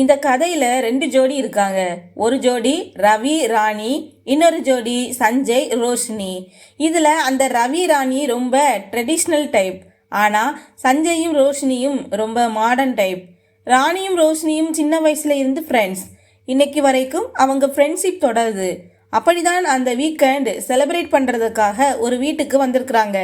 இந்த கதையில் ரெண்டு ஜோடி இருக்காங்க. ஒரு ஜோடி ரவி ராணி இன்னொரு ஜோடி சஞ்சய் ரோஷினி. இதில் அந்த ரவி ராணி ரொம்ப ட்ரெடிஷ்னல் டைப் ஆனால் சஞ்சயும் ரோஷினியும் ரொம்ப மாடர்ன் டைப் ராணியும் ரோஷினியும் சின்ன வயசுல இருந்து ஃப்ரெண்ட்ஸ் இன்னைக்கு வரைக்கும் அவங்க ஃப்ரெண்ட்ஷிப் தொடருது. அப்படிதான் அந்த வீக்கெண்ட் செலிப்ரேட் பண்ணுறதுக்காக ஒரு வீட்டுக்கு வந்திருக்கிறாங்க.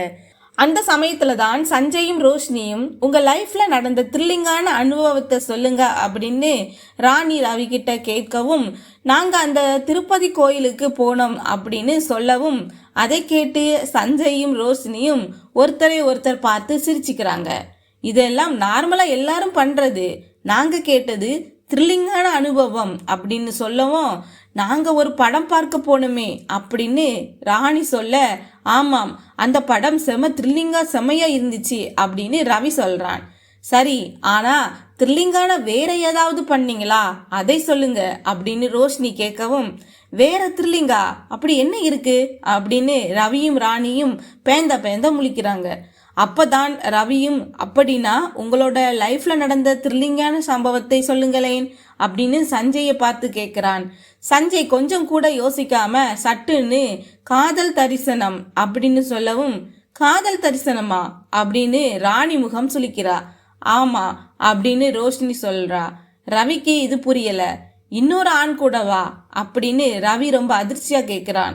அந்த சமயத்தில் தான் சஞ்சயும் ரோஷினியும் உங்கள் லைஃப்பில் நடந்த த்ரில்லிங்கான அனுபவத்தை சொல்லுங்க அப்படின்னு ராணி ரவி கிட்ட கேட்கவும் நாங்கள் அந்த திருப்பதி கோயிலுக்கு போனோம் அப்படின்னு சொல்லவும் அதை கேட்டு சஞ்சயும் ரோஷினியும் ஒருத்தரை ஒருத்தர் பார்த்து சிரிச்சுக்கிறாங்க. இதெல்லாம் நார்மலாக எல்லாரும் பண்ணுறது நாங்கள் கேட்டது த்ரில்லிங்கான அனுபவம் அப்படின்னு சொல்லவும் நாங்கள் ஒரு படம் பார்க்க போனோமே அப்படின்னு ராணி சொல்ல ஆமாம் அந்த படம் செம த்ரில்லிங்கா செமையாக இருந்துச்சு அப்படின்னு ரவி சொல்கிறான் சரி ஆனா த்ரில்லிங்கான வேற ஏதாவது பண்ணீங்களா? அதை சொல்லுங்க அப்படின்னு ரோஷினி கேட்கவும் வேற த்ரில்லிங்கா அப்படி என்ன இருக்கு? அப்படின்னு ரவியும் ராணியும் பேந்த பேந்த முழிக்கிறாங்க. அப்பதான் ரவியும் அப்படின்னா உங்களோட லைஃப்ல நடந்த த்ரில்லிங்கான சம்பவத்தை சொல்லுங்களேன் அப்படின்னு சஞ்சயை பார்த்து கேட்கிறான் சஞ்சய் கொஞ்சம் கூட யோசிக்காம சட்டுன்னு காதல் தரிசனம் அப்படின்னு சொல்லவும் காதல் தரிசனமா? அப்படின்னு ராணி முகம் சுளிக்கிறா. ஆமா அப்படின்னு ரோஷினி சொல்றா. ரவிக்கு இது புரியல இன்னொரு ஆண் கூடவா? அப்படின்னு ரவி ரொம்ப அதிர்ச்சியா கேட்கிறான்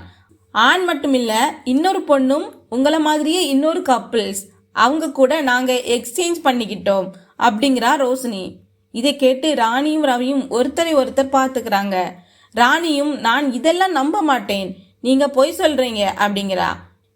ஆண் மட்டும் இல்லை இன்னொரு பொண்ணும் உங்களை மாதிரியே இன்னொரு கப்புள்ஸ் அவங்க கூட நாங்கள் எக்ஸ்சேஞ்ச் பண்ணிக்கிட்டோம் அப்படிங்கிறா ரோஷினி. இதை கேட்டு ராணியும் ரவியும் ஒருத்தரை ஒருத்தர் பார்த்துக்கிறாங்க. ராணியும் நான் இதெல்லாம் நம்ப மாட்டேன். நீங்கள் பொய் சொல்கிறீங்க அப்படிங்கிறா.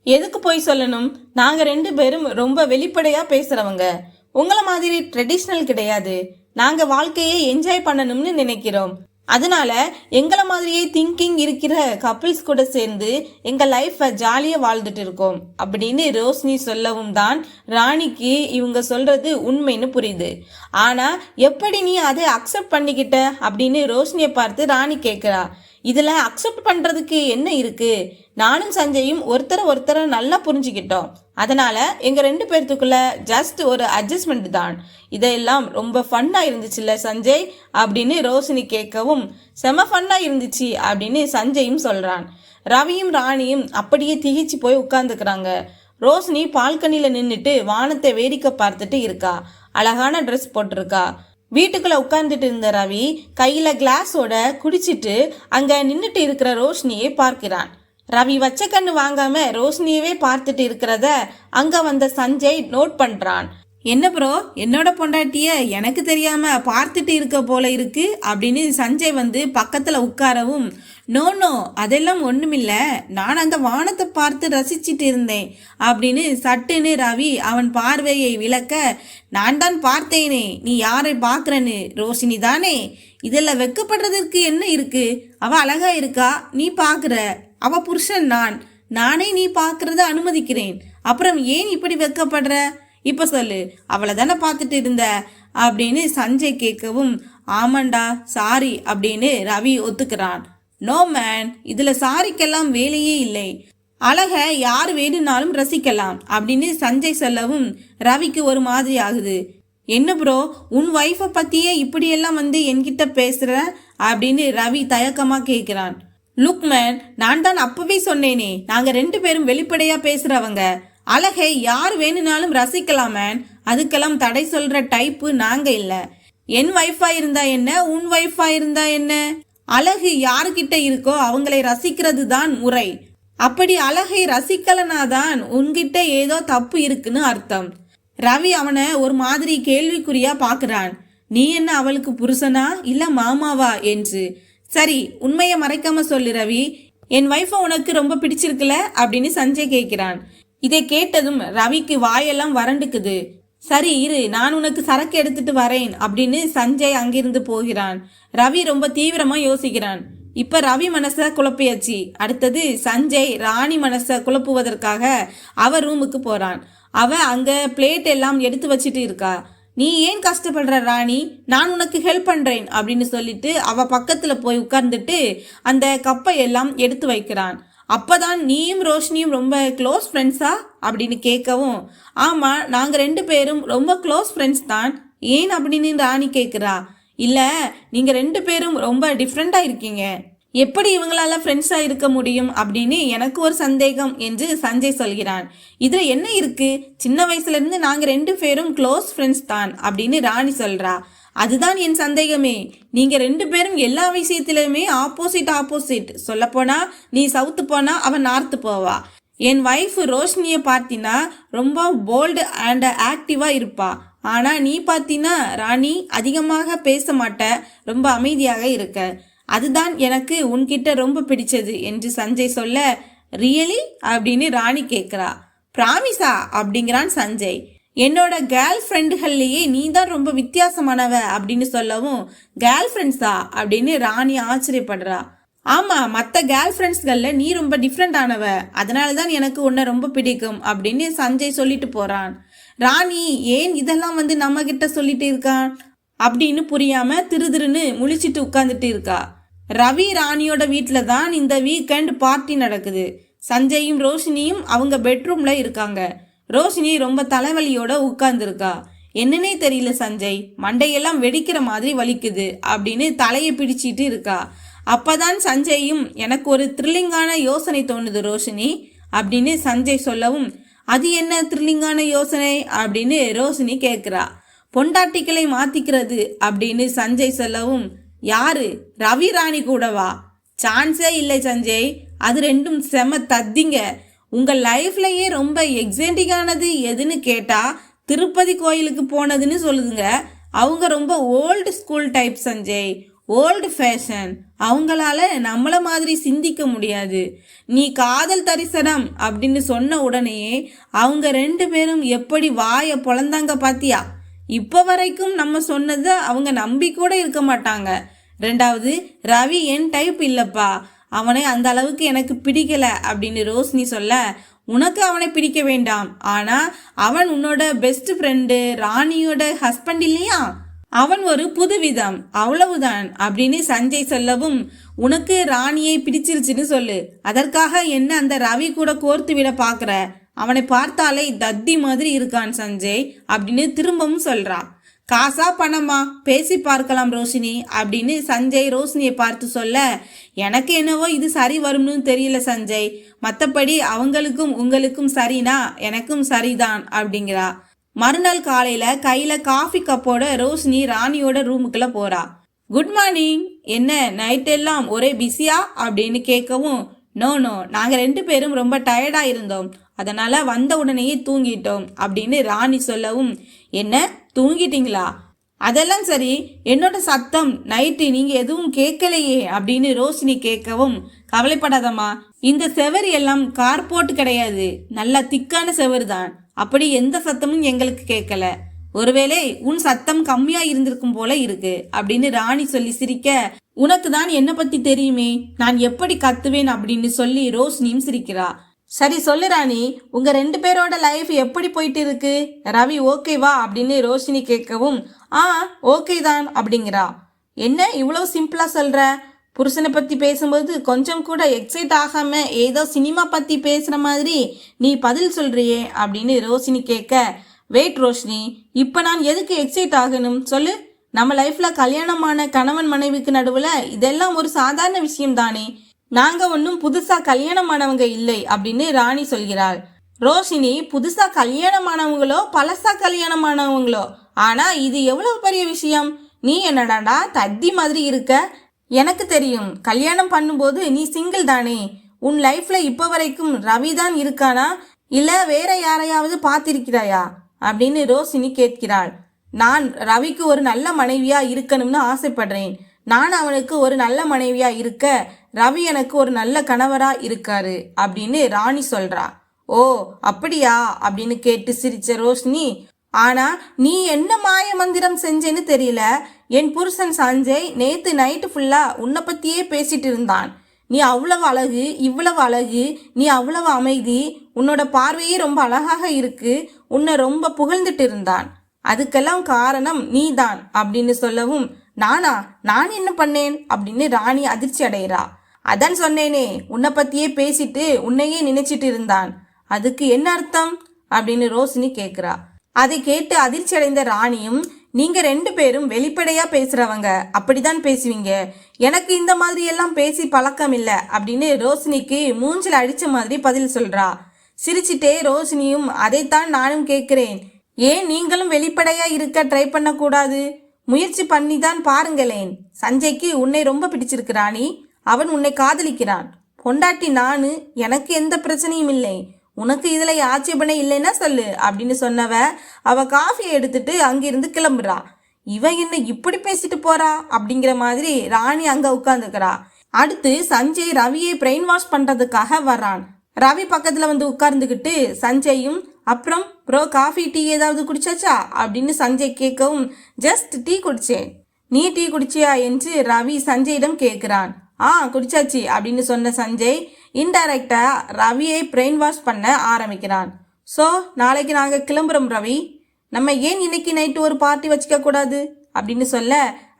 எதுக்கு பொய் சொல்லணும்? நாங்கள் ரெண்டு பேரும் ரொம்ப வெளிப்படையாக பேசுகிறவங்க உங்களை மாதிரி ட்ரெடிஷ்னல் கிடையாது. நாங்கள் வாழ்க்கையை என்ஜாய் பண்ணணும்னு நினைக்கிறோம். அதனால எங்களை மாதிரியே திங்கிங் இருக்கிற கப்பிள்ஸ் கூட சேர்ந்து எங்க லைஃப்பை ஜாலியா வாழ்ந்துட்டு இருக்கோம். அப்படின்னு ரோஷினி சொல்லவும் தான் ராணிக்கு இவங்க சொல்றது உண்மைன்னு புரியுது. ஆனா எப்படி நீ அதை அக்செப்ட் பண்ணிக்கிட்ட? அப்படின்னு ரோஷினியை பார்த்து ராணி கேட்கிறா இதில் அக்செப்ட் பண்ணுறதுக்கு என்ன இருக்குது நானும் சஞ்சயும் ஒருத்தரை ஒருத்தரை நல்லா புரிஞ்சுக்கிட்டோம். அதனால் எங்கள் ரெண்டு பேர்த்துக்குள்ள ஜஸ்ட் ஒரு அட்ஜஸ்ட்மெண்ட் தான். இதெல்லாம் ரொம்ப ஃபன்னாக இருந்துச்சுல்ல சஞ்சய்? அப்படின்னு ரோஷினி கேட்கவும் செம ஃபன்னாக இருந்துச்சு அப்படின்னு சஞ்சயும் சொல்கிறான் ரவியும் ராணியும் அப்படியே திகிச்சு போய் உட்காந்துக்கிறாங்க ரோஷினி பால்கனியில் நின்றுட்டு வானத்தை வேடிக்கை பார்த்துட்டு இருக்கா. அழகான ட்ரெஸ் போட்டிருக்கா. வீட்டுக்குள்ளே உட்கார்ந்துட்டு இருந்த ரவி கையில் கிளாஸோட குடிச்சிட்டு அங்கே நின்றுட்டு இருக்கிற ரோஷினியை பார்க்கிறான். ரவி வச்ச கண்ணு வாங்காம ரோஷினியவே பார்த்துட்டு இருக்கிறத அங்கே வந்த சஞ்சய் நோட் பண்ணுறான் என்ன ப்ரோ என்னோட பொண்டாட்டிய எனக்கு தெரியாம பார்த்துட்டு இருக்க போல இருக்கு அப்படின்னு சஞ்சய் வந்து பக்கத்துல உட்காரவும் நோ நோ அதெல்லாம் ஒண்ணுமில்ல. நான் அந்த வானத்தை பார்த்து ரசிச்சிட்டு இருந்தேன் அப்படின்னு சட்டுன்னு ரவி அவன் பார்வையை விளக்க நான் தான் பார்த்தேனே நீ யாரை பார்க்குறன்னு? ரோஷினி தானே? இதில் வெக்கப்படுறதுக்கு என்ன இருக்கு? அவ அழகா இருக்கா? நீ பார்க்குற. அவ புருஷன் நான். நானே நீ பார்க்கறத அனுமதிக்கிறேன். அப்புறம் ஏன் இப்படி வெக்கப்படுற? இப்போ சொல்லு அவளை தானே பார்த்துட்டு இருந்த? அப்படின்னு சஞ்சய் கேட்கவும் ஆமாண்டா சாரி அப்படின்னு ரவி ஒத்துக்கிறான். நோ மேன் இதில் சாரிக்கெல்லாம் வேலையே இல்லை. அழக யார் வேணும்னாலும் ரசிக்கலாம் அப்படின்னு சஞ்சய் சொல்லவும் ரவிக்கு ஒரு மாதிரி ஆகுது. என்ன ப்ரோ உன் ஒய்ஃபை பற்றியே இப்படியெல்லாம் வந்து என்கிட்ட பேசுகிற அப்படின்னு ரவி தயக்கமாக கேட்குறான். லுக் மேன் நான் தான் அப்பவே சொன்னேனே நாங்கள் ரெண்டு பேரும் வெளிப்படையாக பேசுகிறவங்க அழகை யார் வேணும்னாலும் ரசிக்கலாம். மேன் அதுக்கெல்லாம் தடை சொல்ற டைப்பு நாங்க இல்ல. என் வைஃபா இருந்தா என்ன? உன் வைஃபா இருந்தா என்ன? அழகு யாருக்கிட்ட இருக்கோ அவங்களை ரசிக்கிறது தான் முறை. அப்படி அழகை ரசிக்கலனாதான் உன்கிட்ட ஏதோ தப்பு இருக்குன்னு அர்த்தம். ரவி அவனை ஒரு மாதிரி கேள்விக்குறியா பாக்குறான். நீ என்ன அவளுக்கு புருஷனா? இல்ல மாமாவா என்று. சரி உண்மையை மறைக்காம சொல்லு ரவி. என் வைஃபை உனக்கு ரொம்ப பிடிச்சிருக்குல? அப்படின்னு சஞ்சய் கேட்கிறான் இதை கேட்டதும் ரவிக்கு வாயெல்லாம் வறண்டுக்குது. சரி இரு நான் உனக்கு சரக்கு எடுத்துட்டு வரேன் அப்படின்னு சஞ்சய் அங்கிருந்து போகிறான். ரவி ரொம்ப தீவிரமா யோசிக்கிறான். இப்ப ரவி மனச குழப்பியாச்சு. அடுத்தது சஞ்சய் ராணி மனச குழப்புவதற்காக அவ ரூமுக்கு போறான். அவ அங்க பிளேட் எல்லாம் எடுத்து வச்சிட்டு இருக்கா. நீ ஏன் கஷ்டப்படுற ராணி? நான் உனக்கு ஹெல்ப் பண்றேன் அப்படின்னு சொல்லிட்டு அவ பக்கத்துல போய் உட்கார்ந்துட்டு அந்த கப்பை எல்லாம் எடுத்து வைக்கிறான். அப்பதான் நீயும் ரோஷினியும் ரொம்ப க்ளோஸ் ஃப்ரெண்ட்ஸா அப்படின்னு கேட்கவும் ஆமாம் நாங்கள் ரெண்டு பேரும் ரொம்ப க்ளோஸ் ஃப்ரெண்ட்ஸ் தான். ஏன் அப்படின்னு ராணி கேட்குறா இல்லை நீங்கள் ரெண்டு பேரும் ரொம்ப டிஃப்ரெண்ட்டாக இருக்கீங்க. எப்படி இவங்களால ஃப்ரெண்ட்ஸாக இருக்க முடியும் அப்படின்னு எனக்கு ஒரு சந்தேகம் என்று சஞ்சய் சொல்கிறான். இதில் என்ன இருக்கு? சின்ன வயசுலேருந்து நாங்கள் ரெண்டு பேரும் க்ளோஸ் ஃப்ரெண்ட்ஸ் தான் அப்படின்னு ராணி சொல்கிறா அதுதான் என் சந்தேகமே. நீங்கள் ரெண்டு பேரும் எல்லா விஷயத்திலுமே ஆப்போசிட் ஆப்போசிட் சொல்லப்போனால் நீ சவுத்து போனால் அவன் நார்த்து போவா. என் ஒய்ஃப் ரோஷினியை பார்த்தினா ரொம்ப போல்டு அண்ட் ஆக்டிவாக இருப்பா. ஆனால் நீ பார்த்தினா ராணி அதிகமாக பேச மாட்ட ரொம்ப அமைதியாக இருக்க. அதுதான் எனக்கு உன்கிட்ட ரொம்ப பிடிச்சது என்று சஞ்சய் சொல்ல ரியலி அப்படின்னு ராணி கேட்குறா ப்ராமிஸா அப்படிங்கிறான் சஞ்சய். என்னோட கேர்ள் ஃப்ரெண்டுகள்லேயே நீ தான் ரொம்ப வித்தியாசமானவ அப்படின்னு சொல்லவும் கேர்ள் ஃப்ரெண்ட்ஸா அப்படின்னு ராணி ஆச்சரியப்படுறா. ஆமாம் மற்ற கேர்ள் ஃப்ரெண்ட்ஸ்களில் நீ ரொம்ப டிஃப்ரெண்ட் ஆனவ. அதனால தான் எனக்கு உன்னை ரொம்ப பிடிக்கும் அப்படின்னு சஞ்சய் சொல்லிட்டு போகிறான் ராணி ஏன் இதெல்லாம் வந்து நம்ம கிட்ட சொல்லிட்டு இருக்கான் அப்படின்னு புரியாம திரு திருன்னு முழிச்சிட்டு உட்காந்துட்டு இருக்கா. ரவி ராணியோட வீட்டில் தான் இந்த வீக்கெண்ட் பார்ட்டி நடக்குது. சஞ்சயும் ரோஷினியும் அவங்க பெட்ரூம்ல இருக்காங்க. ரோஷினி ரொம்ப தலைவலியோட உட்கார்ந்துருக்கா. என்னன்னே தெரியல சஞ்சய் மண்டையெல்லாம் வெடிக்கிற மாதிரி வலிக்குது அப்படின்னு தலையை பிடிச்சிட்டு இருக்கா. அப்பதான் சஞ்சயும் எனக்கு ஒரு த்ரில்லிங்கான யோசனை தோணுது ரோஷினி அப்படின்னு சஞ்சய் சொல்லவும் அது என்ன த்ரில்லிங்கான யோசனை? அப்படின்னு ரோஷினி கேட்குறா பொண்டாட்டிகளை மாத்திக்கிறது அப்படின்னு சஞ்சய் சொல்லவும் யாரு? ரவி ராணி கூடவா? சான்ஸே இல்லை சஞ்சய் அது ரெண்டும் செம தத்திங்க. உங்கள் லைஃப்லையே ரொம்ப எக்ஸைட்டிங்கானது எதுன்னு கேட்டால் திருப்பதி கோயிலுக்கு போனதுன்னு சொல்லுதுங்க. அவங்க ரொம்ப old school type Sanjay old fashion அவங்களால நம்மள மாதிரி சிந்திக்க முடியாது. நீ காதல் தரிசனம் அப்படின்னு சொன்ன உடனேயே அவங்க ரெண்டு பேரும் எப்படி வாயை பொழந்தாங்க பாத்தியா? இப்போ வரைக்கும் நம்ம சொன்னதை அவங்க நம்பி கூட இருக்க மாட்டாங்க. ரெண்டாவது ரவி என் டைப் இல்லைப்பா. அவனை அந்த அளவுக்கு எனக்கு பிடிக்கல அப்படின்னு ரோஷினி சொல்ல உனக்கு அவனை பிடிக்க வேண்டாம். ஆனா அவன் உன்னோட பெஸ்ட் ஃப்ரெண்டு ராணியோட ஹஸ்பண்ட் இல்லையா? அவன் ஒரு புதுவிதம். அவ்வளவுதான். அப்படின்னு சஞ்சய் சொல்லவும் உனக்கு ராணியை பிடிச்சிருச்சுன்னு சொல்லு. அதற்காக என்ன அந்த ரவி கூட கோர்த்து விட பாக்குற? அவனை பார்த்தாலே தத்தி மாதிரி இருக்கான் சஞ்சய் அப்படின்னு திரும்பவும் சொல்றான் காசா பணமா? பேசி பார்க்கலாம் ரோஷினி. அப்படின்னு சஞ்சய் ரோஷினியை பார்த்து சொல்ல எனக்கு என்னவோ இது சரி வரும்னு தெரியல சஞ்சய். மற்றபடி அவங்களுக்கும் உங்களுக்கும் சரினா எனக்கும் சரிதான் அப்படிங்கிறா. மறுநாள் காலையில கையில காஃபி கப்போட ரோஷினி ராணியோட ரூமுக்குள்ள போறா. குட் மார்னிங் என்ன நைட் எல்லாம் ஒரே பிஸியா அப்படின்னு கேட்கவும் நோ நோ நாங்க ரெண்டு பேரும் ரொம்ப டயர்டா இருந்தோம். அதனால வந்த உடனேயே தூங்கிட்டோம் அப்படின்னு ராணி சொல்லவும் என்ன? தூங்கிட்டீங்களா? அதெல்லாம் சரி என்னோட சத்தம் நைட்டு நீங்கள் எதுவும் கேட்கலையே அப்படின்னு ரோஷினி கேட்கவும் கவலைப்படாதம்மா இந்த செவர் எல்லாம் கார்போர்ட் கிடையாது நல்லா திக்கான செவர் தான் அப்படி எந்த சத்தமும் எங்களுக்கு கேட்கல. ஒருவேளை உன் சத்தம் கம்மியா இருந்திருக்கும் போல இருக்கு அப்படின்னு ராணி சொல்லி சிரிக்க உனக்கு தான் என்னை பத்தி தெரியுமே நான் எப்படி கத்துவேன் அப்படின்னு சொல்லி ரோஷினியும் சிரிக்கிறா. சரி சொல்லு ராணி உங்க ரெண்டு பேரோட லைஃப் எப்படி போயிட்டு இருக்கு ரவி ஓகேவா அப்படின்னு ரோஷினி கேட்கவும் ஆ ஓகே தான் அப்படிங்கிறா. என்ன இவ்வளோ சிம்பிளா சொல்ற? புருஷனை பற்றி பேசும்போது கொஞ்சம் கூட எக்ஸைட் ஆகாமல் ஏதோ சினிமா பற்றி பேசுகிற மாதிரி நீ பதில் சொல்கிறியே அப்படின்னு ரோஷினி கேட்க வெயிட் ரோஷினி இப்போ நான் எதுக்கு எக்ஸைட் ஆகணும்? சொல்லு. நம்ம லைஃப்பில் கல்யாணமான கணவன் மனைவிக்கு நடுவில் இதெல்லாம் ஒரு சாதாரண விஷயம் தானே நாங்க ஒன்றும் புதுசா கல்யாணமானவங்க இல்லை அப்படின்னு ராணி சொல்கிறாள். ரோஷினி புதுசா கல்யாணமானவங்களோ பழசா கல்யாணமானவங்களோ? ஆனா இது எவ்வளவு பெரிய விஷயம்? நீ என்னடாடா தத்தி மாதிரி இருக்க? எனக்கு தெரியும் கல்யாணம் பண்ணும்போது நீ சிங்கிள் தானே? உன் லைஃப்ல இப்போ வரைக்கும் ரவி தான் இருக்கானா? இல்ல வேற யாரையாவது பார்த்திருக்கிறாயா? அப்படின்னு ரோஷினி கேட்கிறாள். நான் ரவிக்கு ஒரு நல்ல மனைவியா இருக்கணும்னு ஆசைப்படுறேன். நான் அவனுக்கு ஒரு நல்ல மனைவியா இருக்க ரவி எனக்கு ஒரு நல்ல கணவராக இருக்காரு அப்படின்னு ராணி சொல்றா. ஓ அப்படியா? அப்படின்னு கேட்டு சிரிச்ச ரோஷினி. ஆனா நீ என்ன மாய மந்திரம் செஞ்சேன்னு தெரியல. என் புருஷன் சஞ்சய் நேத்து நைட்டு ஃபுல்லா உன்னை பத்தியே பேசிட்டு இருந்தான். நீ அவ்வளவு அழகு இவ்வளவு அழகு நீ அவ்வளவு அமைதி உன்னோட பார்வையே ரொம்ப அழகாக இருக்கு உன்னை ரொம்ப புகழ்ந்துட்டு இருந்தான். அதுக்கெல்லாம் காரணம் நீதான் அப்படின்னு சொல்லவும் நானா? நான் என்ன பண்ணேன்? அப்படின்னு ராணி அதிர்ச்சி அடைகிறா அதான் சொன்னேனே உன்னை பத்தியே பேசிட்டு உன்னையே நினைச்சிட்டு இருந்தான். அதுக்கு என்ன அர்த்தம்? அப்படின்னு ரோஷினி கேட்குறா அதை கேட்டு அதிர்ச்சி அடைந்த ராணியும் நீங்க ரெண்டு பேரும் வெளிப்படையா பேசுறவங்க அப்படிதான் பேசுவீங்க. எனக்கு இந்த மாதிரி எல்லாம் பேசி பழக்கம் இல்லை அப்படின்னு ரோஷினிக்கு மூஞ்சில் அடிச்ச மாதிரி பதில் சொல்றா. சிரிச்சிட்டே ரோஷினியும் அதைத்தான் நானும் கேட்கிறேன் ஏன் நீங்களும் வெளிப்படையா இருக்க ட்ரை பண்ணக்கூடாது? முயற்சி பண்ணி தான் பாருங்களேன். சஞ்சய்க்கு உன்னை ரொம்ப பிடிச்சிருக்கு ராணி. அவன் உன்னை காதலிக்கிறான். பொண்டாட்டி நானு எனக்கு எந்த பிரச்சனையும் இல்லை. உனக்கு இதில் ஆட்சேபனை இல்லைன்னா சொல்லு அப்படின்னு சொன்னவ அவ காஃபியை எடுத்துட்டு அங்கிருந்து கிளம்புறா. இவ என்ன இப்படி பேசிட்டு போறா? அப்படிங்கிற மாதிரி ராணி அங்க உட்காந்துக்கிறா அடுத்து சஞ்சய் ரவியை பிரெயின் வாஷ் பண்றதுக்காக வர்றான். ரவி பக்கத்துல வந்து உட்கார்ந்துக்கிட்டு சஞ்சயும் அப்புறம் ப்ரோ காஃபி டீ ஏதாவது குடிச்சாச்சா? அப்படின்னு சஞ்சய் கேட்கவும் ஜஸ்ட் டீ குடிச்சேன். நீ டீ குடிச்சியா? என்று ரவி சஞ்சயிடம் கேட்கிறான். ஆ குடிச்சாச்சு அப்படின்னு சொன்ன சஞ்சய் இன்டைரக்டாக ரவியை பிரெயின் வாஷ் பண்ண ஆரம்பிக்கிறான். ஸோ நாளைக்கு நாங்கள் கிளம்புறோம் ரவி. நம்ம ஏன் இன்னைக்கு நைட்டு ஒரு பார்ட்டி வச்சுக்க கூடாது? அப்படின்னு சொல்ல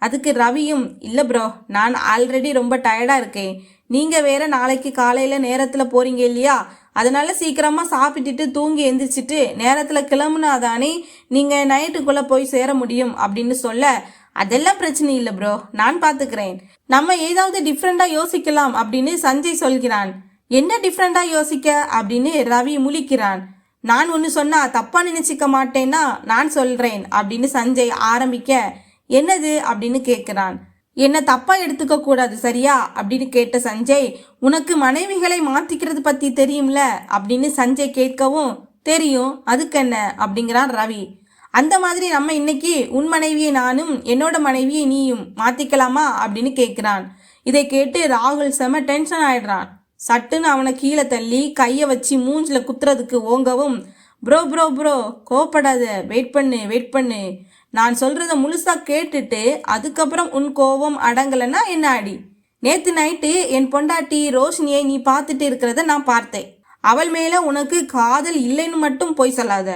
அதுக்கு ரவியும் இல்லை ப்ரோ நான் ஆல்ரெடி ரொம்ப டயர்டாக இருக்கேன். நீங்கள் வேற நாளைக்கு காலையில் நேரத்தில் போகிறீங்க இல்லையா? அதனால சீக்கிரமாக சாப்பிட்டுட்டு தூங்கி எந்திரிச்சிட்டு நேரத்தில் கிளம்புனாதானே நீங்கள் நைட்டுக்குள்ளே போய் சேர முடியும் அப்படின்னு சொல்ல அதெல்லாம் பிரச்சனை இல்லை ப்ரோ நான் பார்த்துக்கிறேன் நம்ம ஏதாவது டிஃப்ரெண்டாக யோசிக்கலாம் அப்படின்னு சஞ்சய் சொல்கிறான். என்ன டிஃப்ரெண்டாக யோசிக்க அப்படின்னு ரவி முழிக்கிறான். நான் ஒன்று சொன்னா தப்பாக நினச்சிக்க மாட்டேன்னா நான் சொல்கிறேன் அப்படின்னு சஞ்சய் ஆரம்பிக்க என்னது அப்படின்னு கேட்குறான் என்ன தப்பா எடுத்துக்க கூடாது சரியா அப்படின்னு கேட்ட சஞ்சய் உனக்கு மனைவிகளை மாத்திக்கிறது பத்தி தெரியும்ல அப்படின்னு சஞ்சய் கேட்கவும் தெரியும் அதுக்கு என்ன அப்படிங்கிறான் ரவி. அந்த மாதிரி நம்ம இன்னைக்கு உன் மனைவியை நானும் என்னோட மனைவியை நீயும் மாற்றிக்கலாமா அப்படின்னு கேட்குறான் இதை கேட்டு ராகுல் செம டென்ஷன் ஆயிடுறான். சட்டுன்னு அவனை கீழே தள்ளி கையை வச்சு மூஞ்சில் குத்துறதுக்கு ஓங்கவும் ப்ரோ ப்ரோ ப்ரோ கோவப்படாத வெயிட் பண்ணு வெயிட் பண்ணு. நான் சொல்கிறத முழுசாக கேட்டுட்டு அதுக்கப்புறம் உன் கோவம் அடங்கலைன்னா என்ன அடி? நேற்று நைட்டு என் பொண்டாட்டி ரோஷினியை நீ பார்த்துட்டு இருக்கிறத நான் பார்த்தேன். அவள் மேலே உனக்கு காதல் இல்லைன்னு மட்டும் போய் சொல்லாத.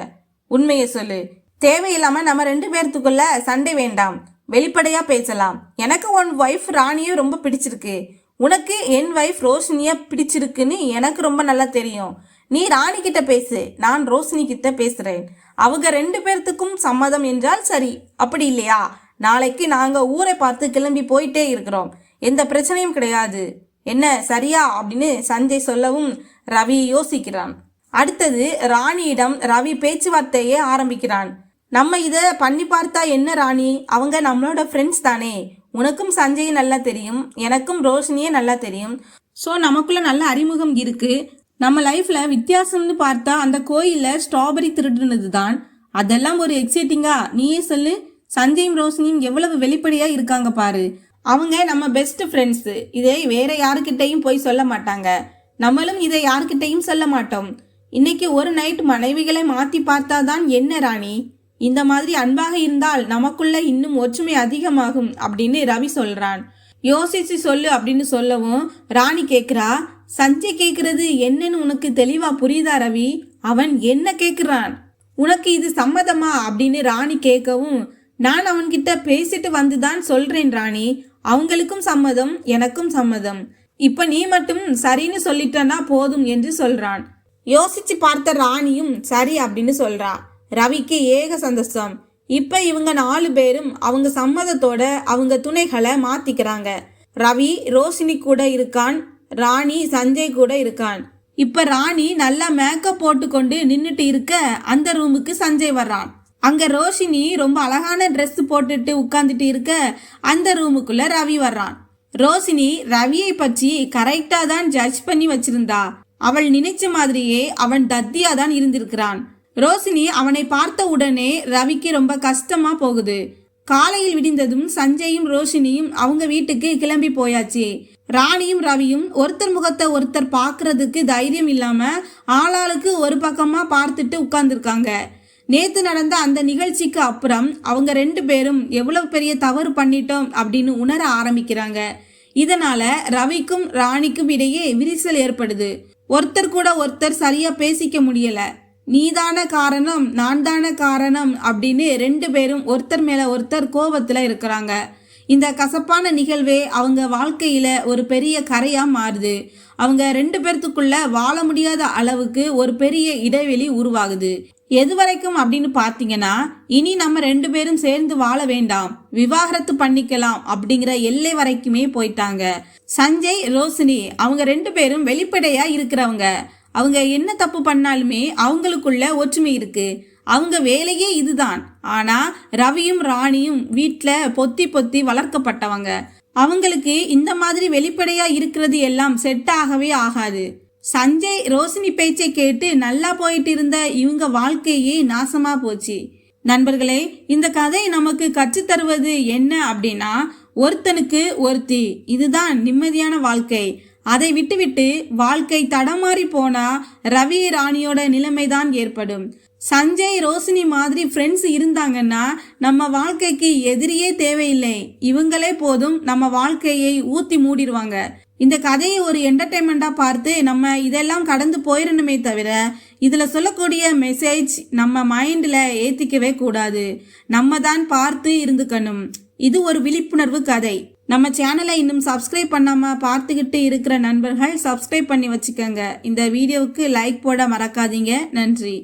உண்மையை சொல்லு. தேவையில்லாமல் நம்ம ரெண்டு பேர்த்துக்குள்ள சண்டை வேண்டாம். வெளிப்படையாக பேசலாம். எனக்கு உன் ஒய்ஃப் ராணியை ரொம்ப பிடிச்சிருக்கு. உனக்கு என் ஒய்ஃப் ரோஷினியாக பிடிச்சிருக்குன்னு எனக்கு ரொம்ப நல்லா தெரியும். நீ ராணி கிட்ட பேசு. நான் ரோஷினி கிட்ட பேசுகிறேன் அவங்க ரெண்டு பேர்த்துக்கும் சம்மதம் என்றால் சரி. அப்படி இல்லையா? நாளைக்கு நாங்கள் ஊரை பார்த்து கிளம்பி போயிட்டே இருக்கிறோம். எந்த பிரச்சனையும் கிடையாது. என்ன சரியா? அப்படின்னு சஞ்சய் சொல்லவும் ரவி யோசிக்கிறான். அடுத்தது ராணியிடம் ரவி பேச்சுவார்த்தையே ஆரம்பிக்கிறான். நம்ம இதை பண்ணி பார்த்தா என்ன ராணி? அவங்க நம்மளோட ஃப்ரெண்ட்ஸ் தானே. உனக்கும் சஞ்சய் நல்லா தெரியும் எனக்கும் ரோஷினியே நல்லா தெரியும். ஸோ நமக்குள்ள நல்ல அறிமுகம் இருக்கு. நம்ம லைஃப்ல வித்தியாசம்னு பார்த்தா அந்த கோயிலில் ஸ்ட்ராபெரி திருடுனது தான் அதெல்லாம் ஒரு எக்ஸைட்டிங்கா நீயே சொல்லு சஞ்சயும் ரோஷினியும் எவ்வளவு வெளிப்படையா இருக்காங்க பாரு. அவங்க நம்ம பெஸ்ட் ஃப்ரெண்ட்ஸ் இதை வேற யாருக்கிட்டையும் போய் சொல்ல மாட்டாங்க. நம்மளும் இதை யாருக்கிட்டையும் சொல்ல மாட்டோம். இன்னைக்கு ஒரு நைட் மனைவிகளை மாத்தி பார்த்தாதான் என்ன ராணி? இந்த மாதிரி அன்பாக இருந்தால் நமக்குள்ள இன்னும் ஒற்றுமை அதிகமாகும் அப்படின்னு ரவி சொல்றான். யோசிச்சு சொல்லு அப்படின்னு சொல்லவும் ராணி கேக்குறா சஞ்சய் கேக்குறது என்னன்னு உனக்கு தெளிவா புரியுதா ரவி? அவன் என்ன கேக்குறான்? உனக்கு இது சம்மதமா? அப்படின்னு ராணி கேட்கவும் நான் அவன்கிட்ட பேசிட்டு வந்துதான் சொல்றேன் ராணி. அவங்களுக்கும் சம்மதம் எனக்கும் சம்மதம். இப்ப நீ மட்டும் சரின்னு சொல்லிட்டனா போதும் என்று சொல்றான். யோசிச்சு பார்த்த ராணியும் சரி அப்படின்னு சொல்றா. ரவிக்கு ஏக சந்தோஷம். இப்போ இவங்க நாலு பேரும் அவங்க சம்மதத்தோட அவங்க துணைகளை மாத்திக்கிறாங்க. ரவி ரோஷினி கூட இருக்கான். ராணி சஞ்சய் கூட இருக்கான். இப்ப ராணி நல்லா மேக்கப் போட்டுக்கொண்டு நின்றுட்டு இருக்க அந்த ரூமுக்கு சஞ்சய் வர்றான். அங்க ரோஷினி ரொம்ப அழகான ட்ரெஸ் போட்டுட்டு உட்காந்துட்டு இருக்க அந்த ரூமுக்குள்ள ரவி வர்றான். ரோஷினி ரவியை பற்றி கரெக்டா தான் ஜட்ஜ் பண்ணி வச்சிருந்தா. அவள் நினைச்ச மாதிரியே அவன் தத்தியா தான் இருந்திருக்கிறான். ரோஷினி அவனை பார்த்த உடனே ரவிக்கு ரொம்ப கஷ்டமா போகுது. காலையில் விடிந்ததும் சஞ்சயும் ரோஷினியும் அவங்க வீட்டுக்கு கிளம்பி போயாச்சு. ராணியும் ரவியும் ஒருத்தர் முகத்தை ஒருத்தர் பார்க்கறதுக்கு தைரியம் இல்லாம ஆளாளுக்கு ஒரு பக்கமா பார்த்துட்டு உட்கார்ந்துருக்காங்க. நேத்து நடந்த அந்த நிகழ்ச்சிக்கு அப்புறம் அவங்க ரெண்டு பேரும் எவ்வளவு பெரிய தவறு பண்ணிட்டோம் அப்படின்னு உணர ஆரம்பிக்கிறாங்க. இதனால ரவிக்கும் ராணிக்கும் இடையே விரிசல் ஏற்படுது. ஒருத்தர் கூட ஒருத்தர் சரியா பேசிக்க முடியல. நீதான காரணம் நான் தான காரணம் அப்படின்னு ரெண்டு பேரும் ஒருத்தர் மேலே ஒருத்தர் கோபத்தில் இருக்கிறாங்க. இந்த கசப்பான நிகழ்வே அவங்க வாழ்க்கையில் ஒரு பெரிய கரையாக மாறுது. அவங்க ரெண்டு பேர்த்துக்குள்ள வாழ முடியாத அளவுக்கு ஒரு பெரிய இடைவெளி உருவாகுது. எது வரைக்கும் அப்படின்னு பார்த்தீங்கன்னா இனி நம்ம ரெண்டு பேரும் சேர்ந்து வாழ வேண்டாம் விவாகரத்து பண்ணிக்கலாம் அப்படிங்கிற எல்லை வரைக்குமே போயிட்டாங்க. சஞ்சய் ரோஷினி அவங்க ரெண்டு பேரும் வெளிப்படையா இருக்கிறவங்க. அவங்க என்ன தப்பு பண்ணாலுமே அவங்களுக்குள்ள ஒற்றுமை இருக்கு. அவங்க வேலையே இதுதான். ஆனா ரவியும் ராணியும் வீட்டில் பொத்தி பொத்தி வளர்க்கப்பட்டவங்க. அவங்களுக்கு இந்த மாதிரி வெளிப்படையா இருக்கிறது எல்லாம் செட் ஆகவே ஆகாது. சஞ்சய் ரோஷினி பேச்சை கேட்டு நல்லா போயிட்டு இருந்த இவங்க வாழ்க்கையே நாசமா போச்சு. நண்பர்களே இந்த கதை நமக்கு கற்று தருவது என்ன அப்படின்னா ஒருத்தனுக்கு ஒருத்தி. இதுதான் நிம்மதியான வாழ்க்கை. அதை விட்டுவிட்டு வாழ்க்கை தடமாறி போனா ரவி ராணியோட நிலைமைதான் ஏற்படும். சஞ்சய் ரோஷினி மாதிரி ஃப்ரெண்ட்ஸ் இருந்தாங்கன்னா நம்ம வாழ்க்கைக்கு எதிரியே தேவையில்லை. இவங்களே போதும் நம்ம வாழ்க்கையை ஊத்தி மூடிடுவாங்க இந்த கதையை ஒரு என்டர்டைன்மெண்ட்டாக பார்த்து நம்ம இதெல்லாம் கடந்து போயிடணுமே தவிர இதில் சொல்லக்கூடிய மெசேஜ் நம்ம மைண்டில் ஏற்றிக்கவே கூடாது. நம்ம தான் பார்த்து இருந்துக்கணும். இது ஒரு விழிப்புணர்வு கதை. நம்ம சேனலை இன்னும் சப்ஸ்கிரைப் பண்ணாமல் பார்த்துக்கிட்டு இருக்கிற நண்பர்கள் சப்ஸ்கிரைப் பண்ணி வச்சுக்கோங்க. இந்த வீடியோவுக்கு லைக் போட மறக்காதீங்க. நன்றி.